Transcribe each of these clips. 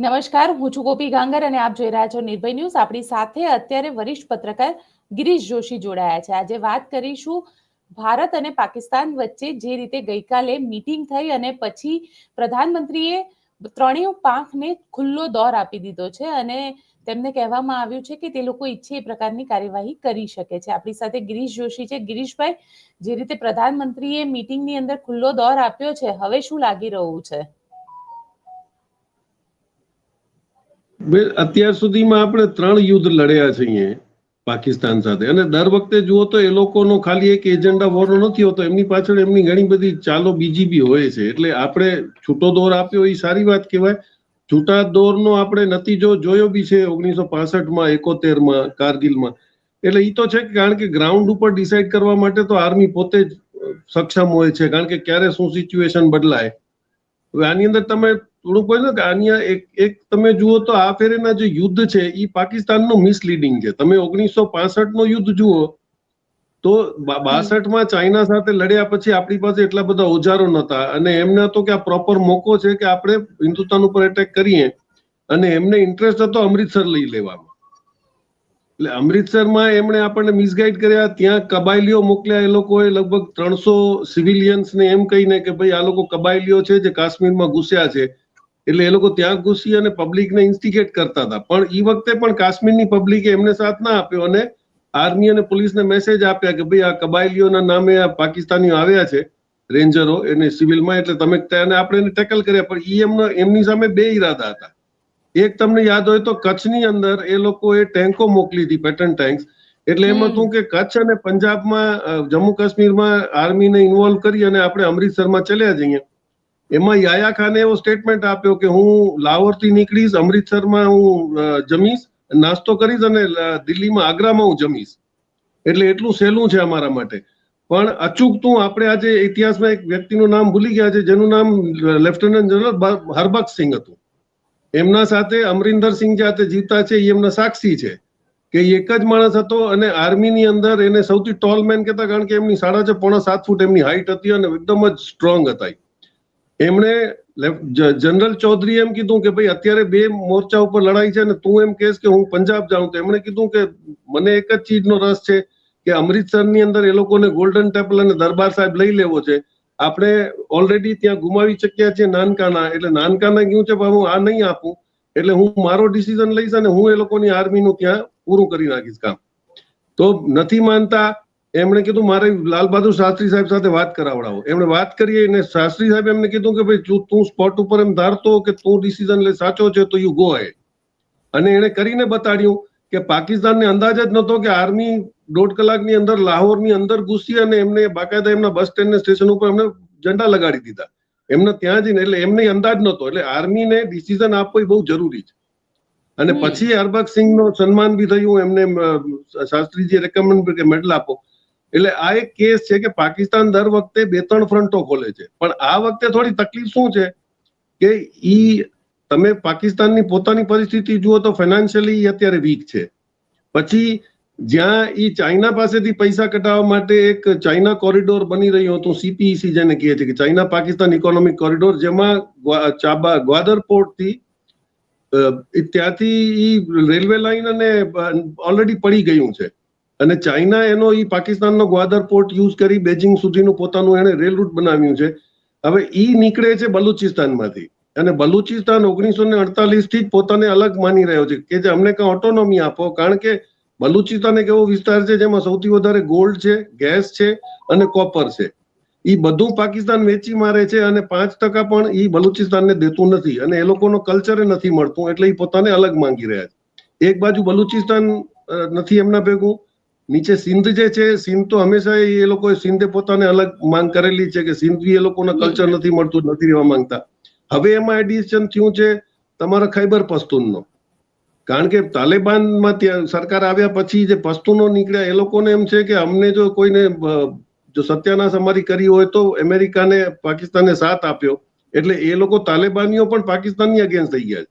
નમસ્કાર, હું છું ગોપી ગાંગર અને આપ જોઈ રહ્યા છો નિર્ભય ન્યૂઝ. આપણી સાથે અત્યારે વરિષ્ઠ પત્રકાર ગિરીશ જોશી જોડાયા છે. આજે વાત કરીશું ભારત અને પાકિસ્તાન વચ્ચે જે રીતે ગઈકાલે મીટિંગ થઈ અને પછી પ્રધાનમંત્રીએ ત્રણેય પાંખને ખુલ્લો દોર આપી દીધો છે અને તેમને કહેવામાં આવ્યું છે કે તે લોકો ઈચ્છે એ પ્રકારની કાર્યવાહી કરી શકે છે. આપણી સાથે ગિરીશ જોશી છે. ગિરીશભાઈ, જે રીતે પ્રધાનમંત્રીએ મીટિંગની અંદર ખુલ્લો દોર આપ્યો છે, હવે શું લાગી રહ્યું છે બે- અત્યાર સુધીમાં આપણે ત્રણ યુદ્ધ લડ્યા છે અહીંયા પાકિસ્તાન સાથે. અને દર વખતે જુઓ તો એ લોકોનો ખાલી એક એજન્ડા વોરો નથી હોતો, એમની પાછળ એમની ઘણી બધી ચાલો બીજી બી હોય છે. એટલે આપણે છૂટો દોર આપ્યો એ સારી વાત કહેવાય. છૂટા દોરનો આપણે નતીજો જોયો બી છે ઓગણીસો પાસઠમાં, એકોતેરમાં, કારગિલમાં. એટલે એ તો છે કે કારણ કે ગ્રાઉન્ડ ઉપર ડિસાઇડ કરવા માટે તો આર્મી પોતે જ સક્ષમ હોય છે, કારણ કે ક્યારે શું સિચ્યુએશન બદલાય. હવે આની અંદર તમે થોડું કહો ને કે આની એક એક તમે જુઓ તો આ ફેરેના જે યુદ્ધ છે એ પાકિસ્તાનનું મિસલીડિંગ છે. તમે ઓગણીસો નો યુદ્ધ જુઓ તો બાસઠમાં ચાઇના સાથે લડ્યા પછી આપણી પાસે એટલા બધા ઓજારો નતા અને એમને હતો કે આ પ્રોપર મોકો છે કે આપણે હિન્દુસ્તાન ઉપર એટેક કરીએ અને એમને ઇન્ટરેસ્ટ હતો અમૃતસર લઈ લેવામાં એટલે અમૃતસરમાં એમણે આપણને મિસગાઈડ કર્યા. ત્યાં કબાયલીઓ મોકલ્યા. એ લોકોએ લગભગ ત્રણસો સિવિલિયન્સને એમ કહીને કે ભાઈ આ લોકો કબાયલીઓ છે જે કાશ્મીરમાં ઘૂસ્યા છે. એટલે એ લોકો ત્યાં ઘૂસી અને પબ્લિકને ઇન્સ્ટિગેટ કરતા હતા. પણ એ વખતે પણ કાશ્મીરની પબ્લિકે એમને સાથ ના આપ્યો અને આર્મી અને પોલીસને મેસેજ આપ્યા કે ભાઈ આ કબાયલીઓના નામે આ પાકિસ્તાનીઓ આવ્યા છે રેન્જરો એને સિવિલમાં એટલે તમે તેને આપણે એને ટેકલ કર્યા. પણ ઈ એમનો એમની સામે બે ઈરાદા હતા. એક તમને યાદ હોય તો કચ્છની અંદર એ લોકોએ ટેન્કો મોકલી હતી પેટર્ન ટેન્ક્સ. એટલે એમાં હતું કે કચ્છ અને પંજાબમાં જમ્મુ કાશ્મીરમાં આર્મીને ઇન્વોલ્વ કરી અને આપણે અમૃતસરમાં ચલ્યા જઈએ. એમાં યાયા ખાને એવો સ્ટેટમેન્ટ આપ્યો કે હું લાહોરથી નીકળીશ અમૃતસરમાં હું જમીશ નાસ્તો કરીશ અને દિલ્હીમાં આગ્રામાં હું જમીશ. એટલે એટલું સહેલું છે અમારા માટે. પણ અચૂકતું આપણે આજે ઇતિહાસમાં એક વ્યક્તિનું નામ ભૂલી ગયા છે જેનું નામ લેફ્ટનન્ટ જનરલ હરબક્ષ સિંહ હતું. એમના સાથે અમરિંદર જાતે જીતા છે એ એમના સાક્ષી છે. કે એક જ માણસ હતો અને આર્મીની અંદર એને સૌથી ટોલ મેન કહેતા, કારણ કે એમની સાડા છ, પોણા સાત ફૂટ એમની હાઈટ હતી અને એકદમ જ સ્ટ્રોંગ હતા એમણે જનરલ ચૌધરી એમ કીધું કે ભાઈ અત્યારે બે મોરચા ઉપર લડાઈ છે અને તું એમ કહેશ કે હું પંજાબ જાઉં તો એમણે કીધું કે મને એક જ ચીજનો રસ છે કે અમૃતસરની અંદર એ લોકોને ગોલ્ડન ટેમ્પલ અને દરબાર સાહેબ લઈ લેવો છે. આપણે ઓલરેડી ત્યાં ગુમાવી ચક્યા છીએ નાનકાના, એટલે નાનકાના કહ્યું છે પણ હું આ નહીં આપું, એટલે હું મારો ડિસિઝન લઈશ અને હું એ લોકોની આર્મીનું ત્યાં પૂરું કરી નાખીશ કામ. તો નથી માનતા, એમણે કીધું, મારે લાલ બહાદુર શાસ્ત્રી સાહેબ સાથે વાત કરાવડાવો. એમણે વાત કરી અને શાસ્ત્રી સાહેબ એમને કીધું કે, ભાઈ, તું સ્પોટ ઉપર એમ ધારતો કે તું ડિસિઝન લે, સાચો છે, તો યુ ગો હેડ અને એણે કરીને બતાડ્યું કે પાકિસ્તાનને અંદાજ જ નહોતો કે આર્મી દોઢ કલાકની અંદર લાહોરની અંદર ઘૂસી અને એમને બાકાયદા એમના બસ સ્ટેન્ડ સ્ટેશન ઉપર એમને ઝંડા લગાડી દીધા. એમને ત્યાં જઈને એટલે એમને અંદાજ નહોતો. એટલે આર્મીને ડિસિઝન આપવો બહુ જરૂરી છે. અને. પછી હરબક્ષ સિંહનો સન્માન બી થયું એમને શાસ્ત્રીજી રેકમેન્ડ કે મેડલ આપો. એટલે આ એક કેસ છે કે પાકિસ્તાન દર વખતે બે ત્રણ ફ્રન્ટો ખોલે છે. પણ આ વખતે થોડી તકલીફ શું છે કે ઈ તમે પાકિસ્તાનની પોતાની પરિસ્થિતિ જુઓ તો ફાઇનાન્શિયલી અત્યારે વીક છે. પછી જ્યાં એ ચાઇના પાસેથી પૈસા કઢાવવા માટે એક ચાઇના કોરિડોર બની રહ્યું હતું સીપીઈસી જેને કહે છે કે ચાઇના પાકિસ્તાન ઇકોનોમિક કોરિડોર જેમાં ચાબા, ગ્વાદર પોર્ટથી ત્યાંથી એ રેલવે લાઈન અને ઓલરેડી પડી ગયું છે. અને ચાઇના એનો એ પાકિસ્તાનનો ગ્વાદર પોર્ટ યુઝ કરી બેજિંગ સુધીનું પોતાનું એને રેલ રૂટ બનાવ્યું છે. હવે ઈ નીકળે છે બલુચિસ્તાનમાંથી. અને બલુચિસ્તાન ઓગણીસો ને અડતાલીસથી જ પોતાને અલગ માની રહ્યો છે કે જે અમને કાં ઓટોનોમી આપો, કારણ કે બલુચિસ્તાન એક એવો વિસ્તાર છે જેમાં સૌથી વધારે ગોલ્ડ છે ગેસ છે અને કોપર છે. એ બધું પાકિસ્તાન વેચી મારે છે અને પાંચ ટકા પણ એ બલુચિસ્તાનને દેતું નથી અને એ લોકોનો કલ્ચરે નથી મળતું એટલે એ પોતાને અલગ માંગી રહ્યા છે. એક બાજુ બલુચિસ્તાન નથી એમના ભેગું. નીચે સિંધ જે છે, સિંધ તો હંમેશા એ લોકોએ સિંધે પોતાને અલગ માંગ કરેલી છે કે સિંધ એ લોકોના કલ્ચર નથી મળતું, નથી રહેવા માંગતા. હવે એમાં એડિશન થયું છે, તમારા ખૈબર પશ્તુનનો. કારણ કે તાલિબાનમાં ત્યાં સરકાર આવ્યા પછી જે પશ્તુનો નીકળ્યા, એ લોકોને એમ છે કે અમને જો કોઈને જો સત્યાનાશ અમારી કરી હોય તો અમેરિકાને પાકિસ્તાને સાથ આપ્યો. એટલે એ લોકો તાલિબાનીઓ પણ પાકિસ્તાનની અગેન્સ્ટ થઈ ગયા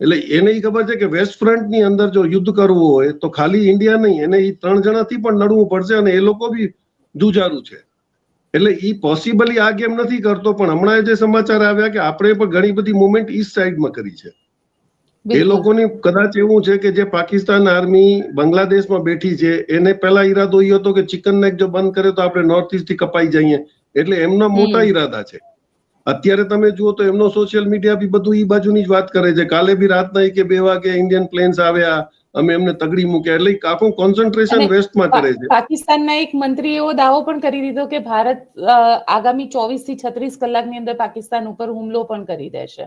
એટલે એને એ ખબર છે કે વેસ્ટ ફ્રન્ટની અંદર જો યુદ્ધ કરવું હોય, તો ખાલી ઇન્ડિયા નહીં, એને એ ત્રણ જણાથી પણ લડવું પડશે અને એ લોકો બી જુજારું છે. એટલે ઈ પોસિબલી આ ગેમ નથી કરતો પણ હમણાં જે સમાચાર આવ્યા કે આપણે પણ ઘણી બધી મુવમેન્ટ ઈસ્ટ સાઈડમાં કરી છે. એ લોકોની કદાચ એવું છે કે જે પાકિસ્તાન આર્મી બાંગ્લાદેશમાં બેઠી છે એને પહેલા ઈરાદો એ હતો કે ચિકન નેક જો બંધ કરે તો આપણે નોર્થ ઈસ્ટથી કપાઈ જઈએ. એટલે એમના મોટા ઈરાદા છે. અત્યારે તમે જુઓ તો એમનો સોશિયલ મીડિયા બી બધું એ બાજુની જ વાત કરે છે. કાલે બી રાતના એક કે બે વાગે ઇન્ડિયન પ્લેન્સ આવ્યા અમે એમને તગડી મૂક્યા એટલે આખું કોન્સન્ટ્રેશન વેસ્ટમાં કરે છે. પાકિસ્તાનના એક મંત્રી એવો દાવો પણ કરી દીધો કે ભારત આગામી ચોવીસથી છત્રીસ કલાકની અંદર પાકિસ્તાન ઉપર હુમલો પણ કરી દેશે.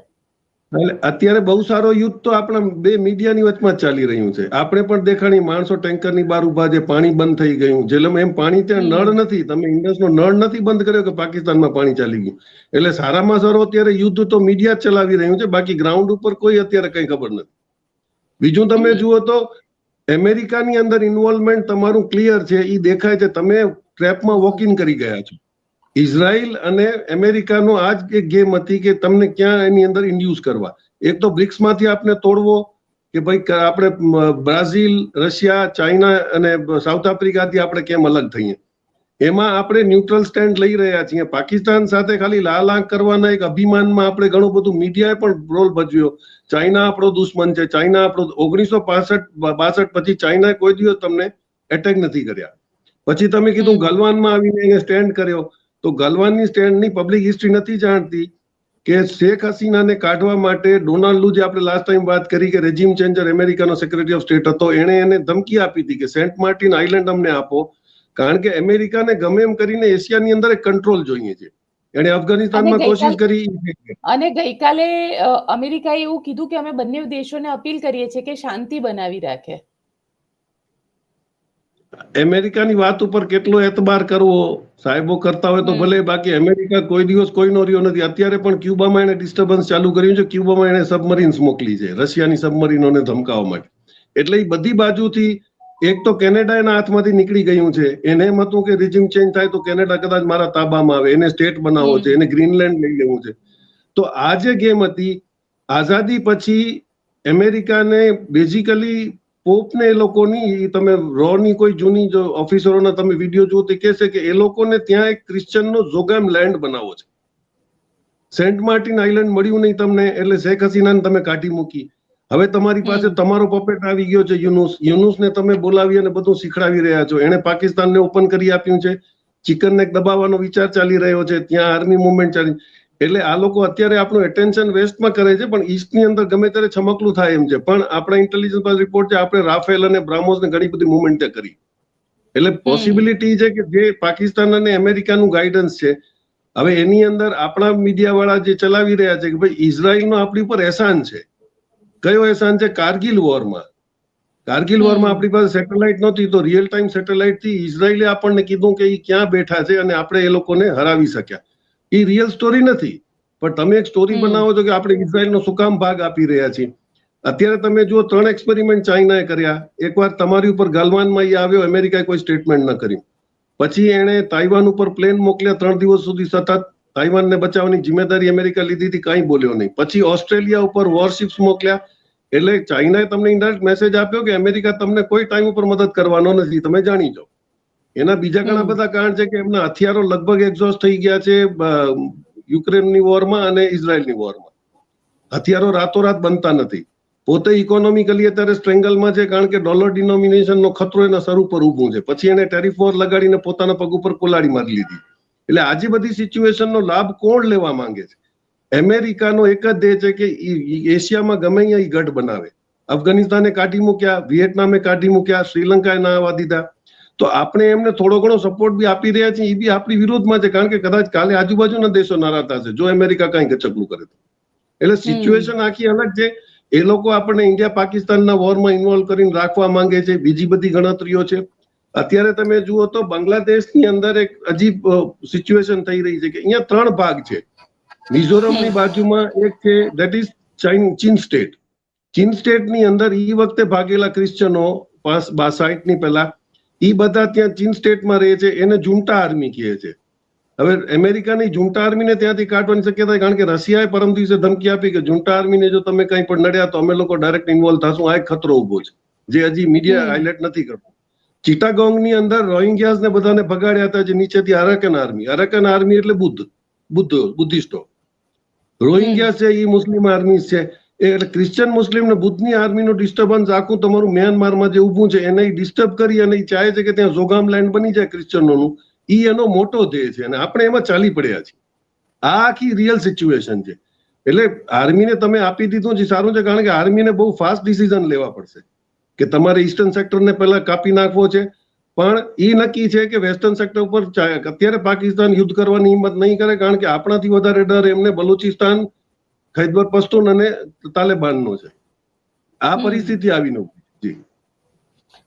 એટલે અત્યારે બહુ સારો યુદ્ધ તો આપણા બે મીડિયાની વચમાં ચાલી રહ્યું છે. આપણે પણ દેખાણી માણસો ટેન્કરની બહાર ઊભા છે પાણી બંધ થઈ ગયું. જેલમ એમ પાણી ત્યાં નળ નથી. તમે ઇન્ડસનો નળ નથી બંધ કર્યો કે પાકિસ્તાનમાં પાણી ચાલી ગયું? એટલે સારામાં સારો અત્યારે યુદ્ધ તો મીડિયા જ ચલાવી રહ્યું છે. બાકી ગ્રાઉન્ડ ઉપર કોઈ અત્યારે કઈ ખબર નથી. બીજું તમે જુઓ તો અમેરિકાની અંદર ઇન્વોલ્વમેન્ટ તમારું ક્લિયર છે એ દેખાય છે તમે ટ્રેપમાં વોક ઇન કરી ગયા છો. ઇઝરાયલ અને અમેરિકાનો આ જ એક ગેમ હતી કે તમને ક્યાં એની અંદર ઇન્ડ્યુસ કરવા. એક તો બ્રિક્સમાંથી આપને તોડવો કે ભાઈ આપણે બ્રાઝિલ રશિયા ચાઇના અને સાઉથ આફ્રિકાથી આપણે કેમ અલગ થઈએ? એમાં આપણે ન્યુટ્રલ સ્ટેન્ડ લઈ રહ્યા છીએ. પાકિસ્તાન સાથે ખાલી લાલ આંખ કરવાના એક અભિમાનમાં આપણે ઘણું બધું મીડિયાએ પણ રોલ ભજવ્યો. ચાઇના આપણો દુશ્મન છે. ચાઇના આપણો ઓગણીસો પાસઠ બાસઠ પછી ચાઇનાએ કોઈ દિવસ તમને એટેક નથી કર્યા. પછી તમે કીધું. ગલવાનમાં આવીને એને સ્ટેન્ડ કર્યો. તો ગલવાનની સ્ટેન્ડની પબ્લિક હિસ્ટ્રી નથી જાણતી કે શેખ હસીનાને કાઢવા માટે ડોનાલ્ડ જે આપણે લાસ્ટ ટાઈમ વાત કરી કે રેજીમ ચેન્જર અમેરિકાનો સેક્રેટરી ઓફ સ્ટેટ હતો. એણે એને ધમકી આપી હતી કે સેન્ટ માર્ટિન આઇલેન્ડ અમને આપો. કારણ કે અમેરિકાને ગમે એમ કરીને એશિયાની અંદર એક કંટ્રોલ જોઈએ છે. એને અફઘાનિસ્તાનમાં કોશિશ કરી અને ગઈકાલે અમેરિકાએ એવું કીધું કે અમે બંને દેશોને અપીલ કરીએ છીએ કે શાંતિ બનાવી રાખે. અમેરિકાની વાત ઉપર કેટલો એતબાર કરવો સાહેબો કરતા હોય તો ભલે બાકી અમેરિકા કોઈ દિવસ કોઈનો રહ્યો નથી. અત્યારે પણ ક્યુબામાં એને ડિસ્ટર્બન્સ ચાલુ કર્યું છે. ક્યુબામાં એને સબમરીન્સ મોકલી છે રશિયાની સબમરીનોને ધમકાવવા માટે. એટલે એ બધી બાજુથી એક તો કેનેડા એના હાથમાંથી નીકળી ગયું છે. એને એમ હતું કે રિઝિમ ચેન્જ થાય તો કેનેડા કદાચ મારા તાબામાં આવે. એને સ્ટેટ બનાવવો છે. એને ગ્રીનલેન્ડ લઈ લેવું છે. તો આ જે ગેમ હતી આઝાદી પછી અમેરિકાને બેઝિકલી પોપને એ લોકોની તમે રોની કોઈ જૂની જો ઓફિસરોના તમે વીડિયો જુઓ તો કહેશે કે એ લોકોને ત્યાં એક ક્રિશ્ચનનો જોગામ લેન્ડ બનાવવો છે. સેન્ટ માર્ટિન આઇલેન્ડ મળ્યું નહીં તમને એટલે શેખ હસીનાને તમે કાઢી મૂકી. હવે તમારી પાસે તમારો પપેટ આવી ગયો છે યુનુસ. યુનુસને તમે બોલાવી અને બધું શીખડાવી રહ્યા છો. એને પાકિસ્તાનને ઓપન કરી આપ્યું છે. ચિકનને દબાવવાનો વિચાર ચાલી રહ્યો છે. ત્યાં આર્મી મુવમેન્ટ ચાલી એટલે આ લોકો અત્યારે આપણું એટેન્શન વેસ્ટમાં કરે છે પણ ઈસ્ટની અંદર ગમે ત્યારે છમકલું થાય એમ છે. પણ આપણા ઇન્ટેલિજન્સ પાસે રિપોર્ટ છે આપણે રાફેલ અને બ્રાહ્મોસને ઘણી બધી મુવમેન્ટ કરી. એટલે પોસિબિલિટી છે કે જે પાકિસ્તાન અને અમેરિકાનું ગાઈડન્સ છે. હવે એની અંદર આપણા મીડિયા વાળા જે ચલાવી રહ્યા છે કે ભાઈ ઇઝરાયલનો આપણી ઉપર એહસાન છે. કયો એ સાંજે કારગિલ વોરમાં. કારગિલ વોરમાં આપણી પાસે સેટેલાઇટ નહોતી તો રિયલ ટાઈમ સેટેલાઇટથી ઇઝરાયલે આપણને કીધું કે એ ક્યાં બેઠા છે અને આપણે એ લોકોને હરાવી શક્યા. એ રિયલ સ્ટોરી નથી પણ તમે એક સ્ટોરી બનાવો છો કે આપણે ઇઝરાયલનો શું કામ ભાગ આપી રહ્યા છીએ. અત્યારે તમે જુઓ ત્રણ એક્સપેરિમેન્ટ ચાઇનાએ કર્યા. એકવાર તમારી ઉપર ગલવાનમાં એ આવ્યો અમેરિકાએ કોઈ સ્ટેટમેન્ટ ન કર્યું પછી એણે તાઇવાન ઉપર પ્લેન મોકલ્યા ત્રણ દિવસ સુધી સતત. તાઇવાનને બચાવવાની જિમ્મેદારી અમેરિકા લીધી હતી કાંઈ બોલ્યો નહીં. પછી ઓસ્ટ્રેલિયા ઉપર વોરશિપ્સ મોકલ્યા એટલે ચાઇનાએ તમને ઇન્ડાયરેક્ટ મેસેજ આપ્યો કે અમેરિકા તમને કોઈ ટાઈમ ઉપર મદદ કરવાનો નથી તમે જાણી જાઓ. એના બીજા ઘણા બધા કારણ છે કે એમના હથિયારો લગભગ એક્ઝોસ્ટ થઈ ગયા છે યુક્રેનની વોરમાં અને ઇઝરાયલની વોરમાં હથિયારો રાતોરાત બનતા નથી. પોતે ઇકોનોમિકલી અત્યારે સ્ટ્રેંગલમાં છે કારણ કે ડોલર ડિનોમિનેશનનો ખતરો એના સર ઉપર ઊભું છે. પછી એને ટેરિફ વોર લગાડીને પોતાના પગ ઉપર કોલાડી મારી લીધી. એટલે આજે બધી સિચ્યુએશનનો લાભ કોણ લેવા માંગે છે? અમેરિકાનો એક જ ધ્યેય છે કે એશિયામાં ગમે અહીંયા ગઢ બનાવે. અફઘાનિસ્તાને કાઢી મૂક્યા વિયેટનામે કાઢી મૂક્યા શ્રીલંકાએ ના આવવા દીધા. તો આપણે એમને થોડો ઘણો સપોર્ટ બી આપી રહ્યા છીએ એ બી આપણી વિરોધમાં છે કારણ કે કદાચ કાલે આજુબાજુના દેશો નારાજ થશે જો અમેરિકા કઈ ગચકલું કરે તો. એટલે સિચ્યુએશન આખી અલગ છે. એ લોકો આપણને ઇન્ડિયા પાકિસ્તાનના વોરમાં ઇન્વોલ્વ કરીને રાખવા માંગે છે બીજી બધી ગણતરીઓ છે. અત્યારે તમે જુઓ તો બાંગ્લાદેશની અંદર એક અજીબ સિચ્યુએશન થઈ રહી છે કે અહીંયા ત્રણ ભાગ છે. મિઝોરમની બાજુમાં એક છે દેટ ઇઝ ચીન સ્ટેટ ચીન સ્ટેટની અંદર એ વખતે ભાગેલા ક્રિશ્ચનો પાસની પહેલા એ બધા ત્યાં ચીન સ્ટેટમાં રહે છે એને જુન્ટા આર્મી કહે છે. હવે અમેરિકાની જુન્ટા આર્મીને ત્યાંથી કાઢવાની શક્યતા કારણ કે રશિયાએ પરમ દિવસે ધમકી આપી કે જુન્ટા આર્મીને જો તમે કંઈ પણ નડ્યા તો અમે લોકો ડાયરેક્ટ ઇન્વોલ્વ થશું આ એક ખતરો ઊભો છે જે હજી મીડિયા હાઇલાઇટ નથી કરતું. ચિટાગોંગની અંદર રોહિંગ્યાઝને બધાને ભગાડ્યા હતા જે નીચેથી અરેકન આર્મી અરેકન આર્મી એટલે બુદ્ધ બુદ્ધ બુદ્ધિસ્ટો. રોહિંગ્યા છે એ મુસ્લિમ આર્મી છે. એટલે ક્રિશ્ચિયન મુસ્લિમ ને બુદ્ધની આર્મીનું ડિસ્ટર્બન્સ આખું તમારું મ્યાનમારમાં જે ઊભું છે એને ડિસ્ટર્બ કરી અને ઈ ચાહે છે કે ત્યાં જોગામ લેન્ડ બની જાય ક્રિશ્ચિયનોનું ઈ એનો મોટો ધ્યેય છે અને આપણે એમાં ચાલી પડ્યા છીએ. આ આખી રિયલ સિચ્યુએશન છે. એટલે આર્મીને તમે આપી દીધું છે સારું છે કારણ કે આર્મીને બહુ ફાસ્ટ ડિસિઝન લેવા પડશે. કે તમારે ઈસ્ટર્ન સેક્ટરને પહેલા કાપી નાખવો છે પણ એ નક્કી છે કે વેસ્ટર્ન સેક્ટર ઉપર અત્યારે પાકિસ્તાન યુદ્ધ કરવાની હિંમત નહીં કરે કારણ કે આપણાથી વધારે ડર એમને બલુચિસ્તાન ખૈબર પશ્તુન અને તાલેબાનનો છે. આ પરિસ્થિતિ આવીને જી.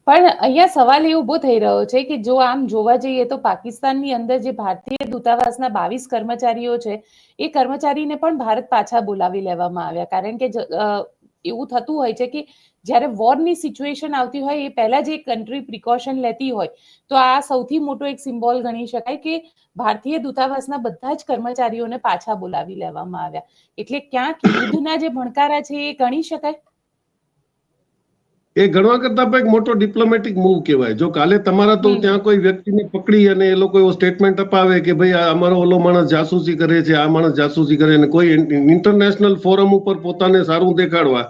પણ અહીંયા સવાલ એ ઊભો થઈ રહ્યો છે કે જો આમ જોવા જઈએ તો પાકિસ્તાનની અંદર જે ભારતીય દૂતાવાસના બાવીસ કર્મચારીઓ છે એ કર્મચારીને પણ ભારત પાછા બોલાવી લેવામાં આવ્યા. કારણ કે એવું થતું હોય છે કે જ્યારે વોરની સિચ્યુએશન આવતી હોય, એ પહેલા જે કન્ટ્રી પ્રિકોશન લેતી હોય, તો આ સૌથી મોટો એક સિમ્બોલ ગણી શકાય કે ભારતીય દૂતાવાસના બધા જ કર્મચારીઓને પાછા બોલાવી લેવામાં આવ્યા. એટલે ક્યાંક યુદ્ધના જે ભણકારા છે એ ગણી શકાય. એ ગણવા કરતા પણ એક મોટો ડિપ્લોમેટિક મૂવ કહેવાય. જો કાલે તમારા તો ત્યાં કોઈ વ્યક્તિને પકડી અને એ લોકો એવો સ્ટેટમેન્ટ અપાવે કે ભાઈ અમારો ઓલો માણસ જાસૂસી કરે છે આ માણસ જાસૂસી કરે અને કોઈ ઇન્ટરનેશનલ ફોરમ ઉપર પોતાને સારું દેખાડવા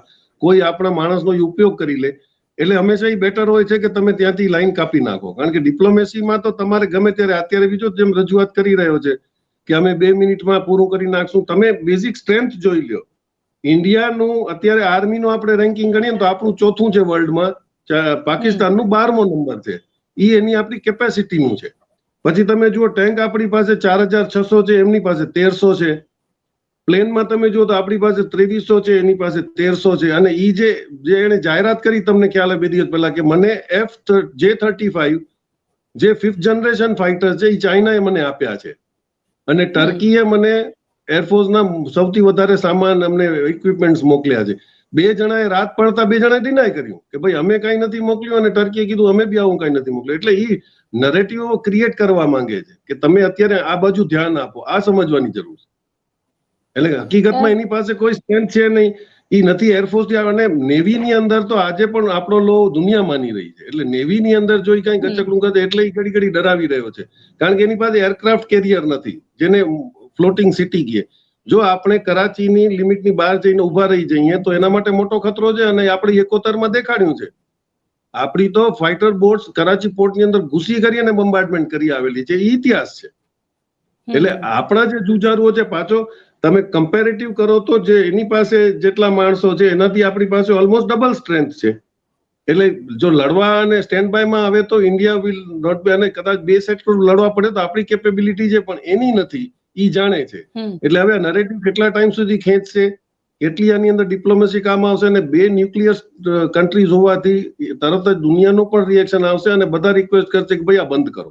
કોઈ આપણા માણસનો ઉપયોગ કરી લે એટલે હંમેશા એ બેટર હોય છે કે તમે ત્યાંથી લાઈન કાપી નાખો. કારણ કે ડિપ્લોમેસીમાં તો તમારે ગમે ત્યારે અત્યારે બીજો જેમ રજૂઆત કરી રહ્યો છે કે અમે બે મિનિટમાં પૂરું કરી નાખશું. તમે બેઝિક સ્ટ્રેન્થ જોઈ લ્યો. ઇન્ડિયાનું અત્યારે આર્મીનું આપણે રેન્કિંગ ગણીએ ને તો આપણું ચોથું છે વર્લ્ડમાં પાકિસ્તાનનું બારમો નંબર છે. એ એની આપણી કેપેસિટીનું છે. પછી તમે જુઓ ટેન્ક આપણી પાસે ચાર હજાર છસો છે એમની પાસે તેરસો છે. પ્લેનમાં તમે જુઓ તો આપણી પાસે ત્રેવીસો છે એની પાસે તેરસો છે. અને ઈ જે જે એને જાહેરાત કરી તમને ખ્યાલ બે દિવસ પહેલા કે મને F J thirty five J fifth generation fighter છે એ ચાઇનાએ મને આપ્યા છે. અને ટર્કીએ મને એરફોર્સના સૌથી વધારે સામાન અમને ઇક્વિપમેન્ટ્સ મોકલ્યા છે. બે જણાએ રાત પડતા બે જણાએ ડિનાય કર્યું કે ભાઈ અમે કઈ નથી મોકલ્યું અને ટર્કીએ કીધું અમે બી આવું કઈ નથી મોકલ્યું. એટલે એ નરેટિવ ક્રિએટ કરવા માંગે છે કે તમે અત્યારે આ બાજુ ધ્યાન આપો, આ સમજવાની જરૂર છે. એટલે હકીકતમાં એની પાસે કોઈ સ્ટ્રેન્થ છે નહીં. એ નથી એરફોર્સ અને નેવી ની અંદર તો આજે પણ આપણો લો દુનિયા માની રહી છે. એટલે નેવી ની અંદર જો એ કઈ ગચકડું કરે એટલે ઈ ઘડી ઘડી ડરાવી રહ્યો છે. કારણ કે એની પાસે એરક્રાફ્ટ કેરિયર નથી, જેને ફ્લોટિંગ સિટી કહીએ જો આપણે કરાચીની લિમિટની બહાર જઈને ઊભા રહી જઈએ તો એના માટે મોટો ખતરો છે અને આપણે એકોતરમાં દેખાડ્યું છે. આપણી તો ફાઇટર બોટ્સ કરાચી પોર્ટની અંદર ઘૂસી કરી અને બોમ્બાર્ડમેન્ટ કરી આવેલી છે. એ ઇતિહાસ છે. એટલે આપણા જે જુજારુઓ છે પાછો તમે કમ્પેરેટિવ કરો તો જે એની પાસે જેટલા માણસો છે એનાથી આપણી પાસે ઓલમોસ્ટ ડબલ સ્ટ્રેન્થ છે. એટલે જો લડવા અને સ્ટેન્ડ બાયમાં આવે તો ઇન્ડિયા વિલ નોટ બી અને કદાચ બે સેક્ટર લડવા પડે તો આપણી કેપેબિલિટી છે પણ એની નથી. ઈ જાણે છે. એટલે હવે નરેટિવ કેટલા ટાઈમ સુધી ખેંચશે? કેટલી આની અંદર ડિપ્લોમસી કામ આવશે અને બે ન્યુક્લિયર કન્ટ્રીઝ હોવાથી તરત જ દુનિયાનું પણ રિએક્શન આવશે અને બધા રિક્વેસ્ટ કરશે કે ભાઈ આ બંધ કરો.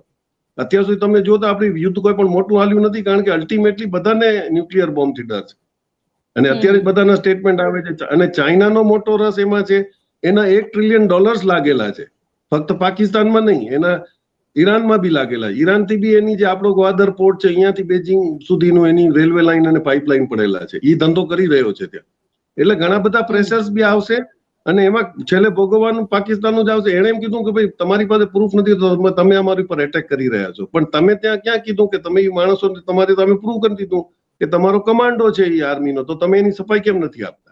અત્યાર સુધી તમે જો તો આપણી યુદ્ધ કોઈ પણ મોટું હાલ્યું નથી કારણ કે અલ્ટિમેટલી બધાને ન્યુક્લિયર બોમ્બથી ડર છે. અને અત્યારે બધાના સ્ટેટમેન્ટ આવે છે અને ચાઇનાનો મોટો રસ એમાં છે એના એક ટ્રિલિયન ડોલર્સ લાગેલા છે. ફક્ત પાકિસ્તાનમાં નહીં એના ઈરાનમાં બી લાગેલા. ઈરાનથી બી એની જે આપણો ગ્વાદર પોર્ટ છે, અહીંયાથી બેજિંગ સુધીનું એની રેલવે લાઇન અને પાઇપલાઇન પડેલા છે. એ ધંધો કરી રહ્યો છે ત્યાં. એટલે ઘણા બધા પ્રેશર્સ બી આવશે અને એમાં છેલ્લે ભોગવવાનું પાકિસ્તાનનું જ આવશે. એણે એમ કીધું કે ભાઈ, તમારી પાસે પ્રૂફ નથી, તો તમે અમારી પર એટેક કરી રહ્યા છો. પણ તમે ત્યાં ક્યાં કીધું કે તમે એ માણસો તમારે તમે પ્રૂફ કરી દીધું કે તમારો કમાન્ડો છે એ આર્મીનો તો તમે એની સફાઈ કેમ નથી આપતા?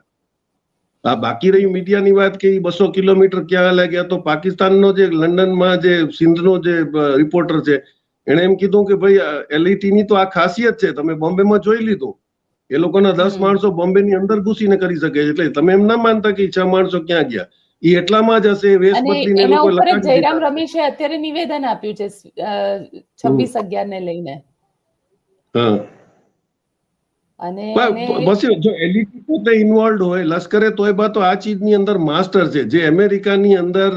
આ બાકી રહી મીડિયાની વાત કે બસો કિલોમીટર ક્યાં લાગ્યા? ગયા તો પાકિસ્તાનનો જે લંડનમાં જે સિંધનો જે રિપોર્ટર છે એણે એમ કીધું કે ભાઈ એલઈટીની તો આ ખાસિયત છે તમે બોમ્બેમાં જોઈ લીધું. એ લોકોના દસ માણસો બોમ્બે ની અંદર ઘૂસીને કરી શકે છે. એટલે તમે એમ ના માનતા કે છ માણસો ક્યાં ગયા? એ એટલામાં જ હશે વેશ અને બદલીને એ એના લોકો લખાણ જયરામ રમેશે અત્યારે નિવેદન આપ્યું છે છવ્વીસ અગિયાર ને લઈને. હા. અને બસ જો એલઈટી પોતે ઇન્વોલ્વ હોય લશ્કરે તોયબા તો આ ચીજની અંદર માસ્ટર છે. જે અમેરિકાની અંદર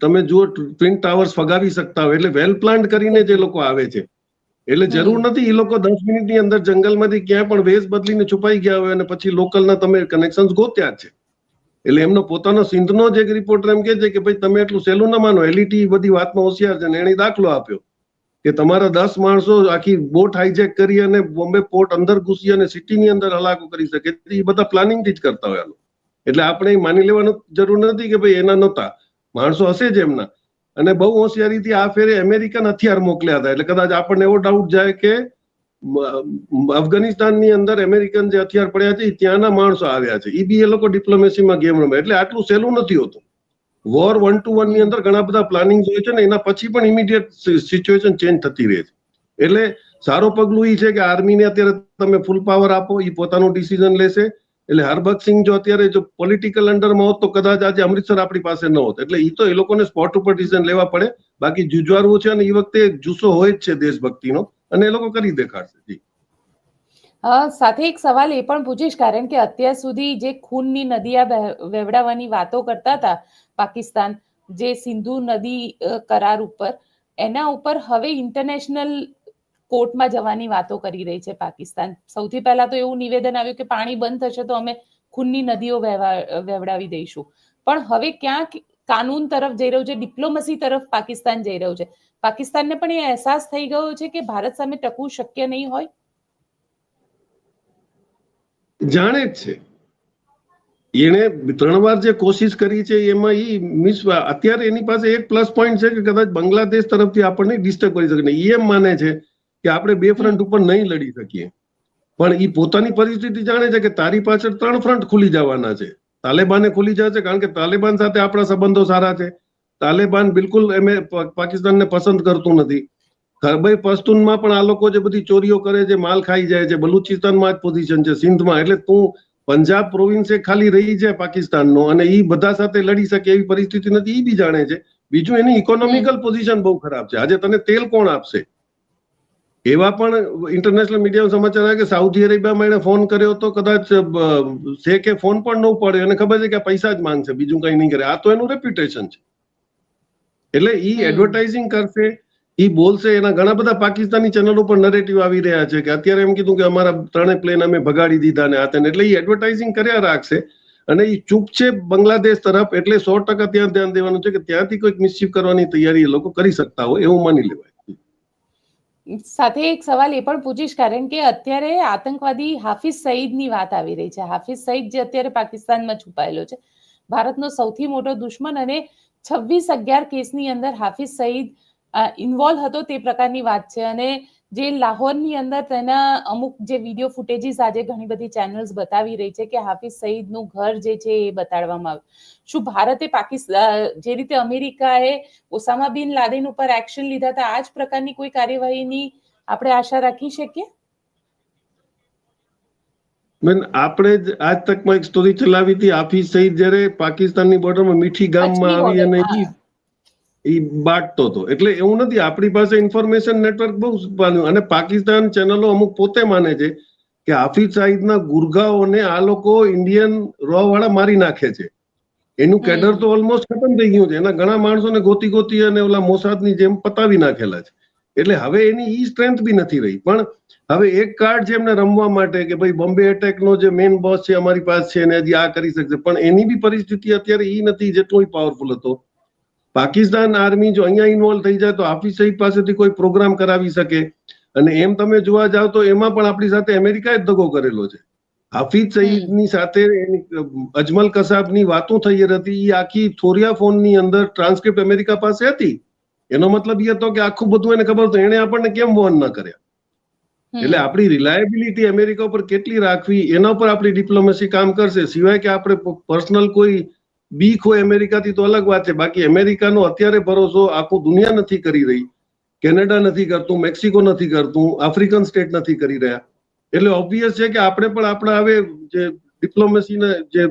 તમે જુઓ ટ્વિન ટાવર્સ ફગાવી શકતા હોય એટલે વેલ પ્લાન્ટ કરીને જે લોકો આવે છે. એટલે જરૂર નથી એ લોકો દસ મિનિટની અંદર જંગલમાંથી ક્યાંય પણ વેશ બદલીને છુપાઈ ગયા હોય અને પછી લોકલના તમે કનેક્શન ગોત્યા છે. એટલે એમનો પોતાનો સિંધનો જ એક રિપોર્ટર એમ કે છે કે ભાઈ તમે એટલું સહેલું ના માનો એલઈટી બધી વાતમાં હોશિયાર છે ને એણે દાખલો આપ્યો. કે તમારા દસ માણસો આખી બોટ હાઈજેક કરી અને બોમ્બે પોર્ટ અંદર ઘૂસી અને સિટીની અંદર હલાકો કરી શકે. એ બધા પ્લાનિંગથી જ કરતા હોય એટલે આપણે માની લેવાનું જરૂર નથી કે ભાઈ એના નહોતા. માણસો હશે જ એમના. અને બહુ હોશિયારીથી આ ફેરે અમેરિકન હથિયાર મોકલ્યા હતા. એટલે કદાચ આપણને એવો ડાઉટ જાય કે અફઘાનિસ્તાનની અંદર અમેરિકન જે હથિયાર પડ્યા છે ત્યાંના માણસો આવ્યા છે. એ બી એ લોકો ડિપ્લોમેસીમાં ગેમ રમે. એટલે આટલું સહેલું નથી હોતું. વોર વન ટુ વનની અંદર ઘણા બધા પ્લાનિંગ હોય છે ને એના પછી પણ ઇમિડિયેટ સિચ્યુએશન ચેન્જ થતી રહે છે. એટલે સારો પગલું એ છે કે આર્મીને અત્યારે તમે ફૂલ પાવર આપો એ પોતાનું ડિસિઝન લેશે. એટલે હરબક્ષસિંહ જો અત્યારે જો પોલિટિકલ અંડરમાં હોત તો કદાચ આજે અમૃતસર આપણી પાસે ન હોત. એટલે એ તો એ લોકોને સ્પોટ ઉપર ડિસિઝન લેવા પડે. બાકી જુજવારવું છે અને એ વખતે જુસ્સો હોય જ છે દેશભક્તિનો અને એ લોકો કરી દેખાડશે. જી. સાથે એક સવાલ એ પણ પૂછીશ, કારણ કે અત્યાર સુધી જે ખૂનની નદીયા વહે- વહેવડાવવાની વાતો કરતા હતા પાકિસ્તાન, જે સિંધુ નદી કરાર ઉપર, એના ઉપર હવે ઇન્ટરનેશનલ કોર્ટમાં જવાની વાતો કરી રહી છે પાકિસ્તાન. સૌથી પહેલા તો એવું નિવેદન આવ્યું કે પાણી બંધ થશે તો અમે ખૂનની નદીઓ વહેવા- વહેવડાવી દઈશું. પણ હવે ક્યાંક કાનૂન તરફ જઈ રહ્યું છે ડિપ્લોમસી તરફ પાકિસ્તાન જઈ રહ્યું છે. પાકિસ્તાનને પણ એ અહેસાસ થઈ ગયો છે કે ભારત સામે ટકવું શક્ય નહીં હોય? જાણે જ છે. એણે ત્રણ વાર જે કોશિશ કરી છે, એમાં એ મિસ અત્યારે એની પાસે એક પ્લસ પોઈન્ટ છે કે કદાચ બાંગ્લાદેશ તરફથી આપણને ડિસ્ટર્બ કરી શકે. ઈ એમ માને છે કે આપણે બે ફ્રન્ટ ઉપર નહીં લડી શકીએ. પણ એ પોતાની પરિસ્થિતિ જાણે છે કે તારી પાછળ ત્રણ ફ્રન્ટ ખુલી જવાના છે. તાલેબાને ખુલી જશે કારણ કે તાલેબાન સાથે આપણા સંબંધો સારા છે. તાલેબાન બિલકુલ એમે પાકિસ્તાનને પસંદ કરતું નથી. ખરબઈ પશ્તુનમાં પણ આ લોકો જે બધી ચોરીઓ કરે છે માલ ખાઈ જાય છે બલુચિસ્તાનમાં જ પોઝિશન છે સિંધમાં. એટલે તું પંજાબ પ્રોવિન્સ એ ખાલી રહી છે પાકિસ્તાનનો અને ઈ બધા સાથે લડી શકે એવી પરિસ્થિતિ નથી એ બી જાણે છે. બીજું એની ઇકોનોમિકલ પોઝિશન બહુ ખરાબ છે. આજે તને તેલ કોણ આપશે? એવા પણ ઇન્ટરનેશનલ મીડિયા સમાચાર આવ્યા કે સાઉદી અરેબિયામાં એને ફોન કર્યો તો કદાચ છે શેખે ફોન પણ ન પડે એને ખબર છે કે પૈસા જ માંગશે બીજું કઈ નહીં કરે. આ તો એનું રેપ્યુટેશન છે. એટલે ઈ એડવર્ટાઇઝિંગ કરશે ઈ બોલશે, એના ઘણા બધા પાકિસ્તાની ચેનલો પર નરેટિવ આવી રહ્યા છે કે અત્યારે એમ કીધું કે અમારા ત્રણેય પ્લેન અમે ભગાડી દીધા ને આ એટલે એ એડવર્ટાઇઝિંગ કર્યા રાખશે અને એ ચૂપ છે બાંગ્લાદેશ તરફ એટલે સો ટકા ત્યાં ધ્યાન દેવાનું છે કે ત્યાંથી કોઈક મિસચીફ કરવાની તૈયારી એ લોકો કરી શકતા હોય એવું માની લેવાય. સાથે એક સવાલ એ પણ પૂછીશ, કારણ કે અત્યારે આતંકવાદી હાફિઝ સઈદની વાત આવી રહી છે. હાફિઝ સઈદ જે અત્યારે પાકિસ્તાનમાં છુપાયેલો છે, ભારતનો સૌથી મોટો દુશ્મન અને છવ્વીસ અગિયાર કેસની અંદર હાફિઝ સઈદ ઇન્વોલ્વ હતો તે પ્રકારની વાત છે. અને જે લાહોરની અંદર તેના અમુક જે વીડિયો ફૂટેજીસ આજે ઘણી બધી ચેનલ્સ બતાવી રહી છે કે હાફિઝ સઈદનું ઘર જે છે એ બતાડવામાં આવ્યું. શું ભારતે પાકિસ્તાન જે રીતે અમેરિકાએ ઓસામા બિન લાદેન ઉપર એક્શન લીધા હતા આ જ પ્રકારની કોઈ કાર્યવાહીની આપણે આશા રાખી શકીએ? બેન આપણે જ આજ તકમાં એક સ્ટોરી ચલાવી હતી. હાફિઝ સઈદ જ્યારે પાકિસ્તાનની બોર્ડરમાં મીઠી ગામમાં આવી અને ઈ બાટતો હતો એટલે એવું નથી, આપણી પાસે ઇન્ફોર્મેશન નેટવર્ક બહુ અને પાકિસ્તાન ચેનલો અમુક પોતે માને છે કે હાફિઝ સાહિદના ગુરગાઓને આ લોકો ઇન્ડિયન રો વાળા મારી નાખે છે. એનું કેડર તો ઓલમોસ્ટ ખતમ થઈ ગયું છે. એના ઘણા માણસોને ગોતી ગોતી અને ઓલા મોસાદની જેમ પતાવી નાખેલા છે. એટલે હવે એની ઈ સ્ટ્રેન્થ બી નથી રહી. પણ હવે એક કાર્ડ છે એમને રમવા માટે કે ભાઈ બોમ્બે એટેક નો જે મેઇન બોસ છે અમારી પાસે છે ને હજી આ કરી શકશે. પણ એની બી પરિસ્થિતિ અત્યારે ઈ નથી જેટલો પાવરફુલ હતો. પાકિસ્તાન આર્મી જો અહીંયા ઇન્વોલ્વ થઈ જાય તો હાફિઝ સઈદ પાસેથી કોઈ પ્રોગ્રામ કરાવી શકે. અને એમ તમે જોવા જાવ તો એમાં પણ આપણી સાથે અમેરિકાએ દગો કરેલો છે. હાફિઝ સઈદની સાથે અજમલ કસાબની વાતો થઈ હતી. એ આખી થોરિયા ફોનની અંદર ટ્રાન્સક્રિપ્ટ અમેરિકા પાસે હતી. એનો મતલબ એ હતો કે આખું બધું એને ખબર હતું એને આપણને કેમ વોર્ન ન કર્યા? એટલે આપણી રિલાયબિલિટી અમેરિકા ઉપર કેટલી રાખવી એના ઉપર આપણી ડિપ્લોમસી કામ કરશે. સિવાય કે આપણે પર્સનલ કોઈ બીક હોય અમેરિકાથી તો અલગ વાત છે. બાકી અમેરિકાનો અત્યારે ભરોસો આખું દુનિયા નથી કરી રહી. કેનેડા નથી કરતું, મેક્સિકો નથી કરતું, આફ્રિકન સ્ટેટ નથી કરી રહ્યા. એટલે ઓબ્વિયસ છે કે આપણે પણ આપણા હવે જે ડિપ્લોમસીને જે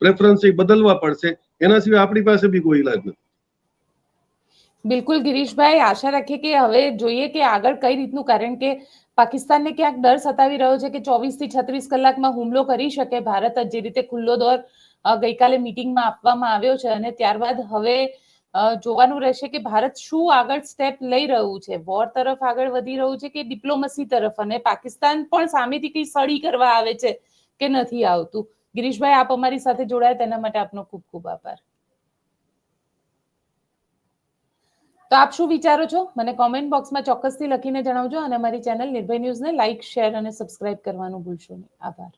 પ્રેફરન્સ એ બદલવા પડશે. એના સિવાય આપણી પાસે બી કોઈ ઇલાજ નથી. બિલકુલ ગિરીશભાઈ, આશા રાખીએ કે હવે જોઈએ કે આગળ કઈ રીતનું, કારણ કે પાકિસ્તાનને ક્યાંક ડર સતાવી રહ્યો છે કે ચોવીસથી છત્રીસ કલાકમાં હુમલો કરી શકે ભારત જે રીતે ખુલ્લો દોર ગઈકાલે મિટિંગમાં આપવામાં આવ્યો છે અને ત્યારબાદ હવે જોવાનું રહેશે કે ભારત શું આગળ સ્ટેપ લઈ રહ્યું છે. વોર તરફ આગળ વધી રહ્યું છે કે ડિપ્લોમસી તરફ? અને પાકિસ્તાન પણ સામેથી કઈ સળી કરવા આવે છે કે નથી આવતું? ગિરીશભાઈ, આપ અમારી સાથે જોડાયા, તેના માટે આપનો ખૂબ ખૂબ આભાર. તો આપ શું વિચારો છો? મને કોમેન્ટ બોક્સમાં ચોક્કસથી લખીને જણાવજો અને અમારી ચેનલ નિર્ભય ન્યૂઝને લાઇક શેર અને સબસ્ક્રાઇબ કરવાનું ભૂલશો નહીં. આભાર.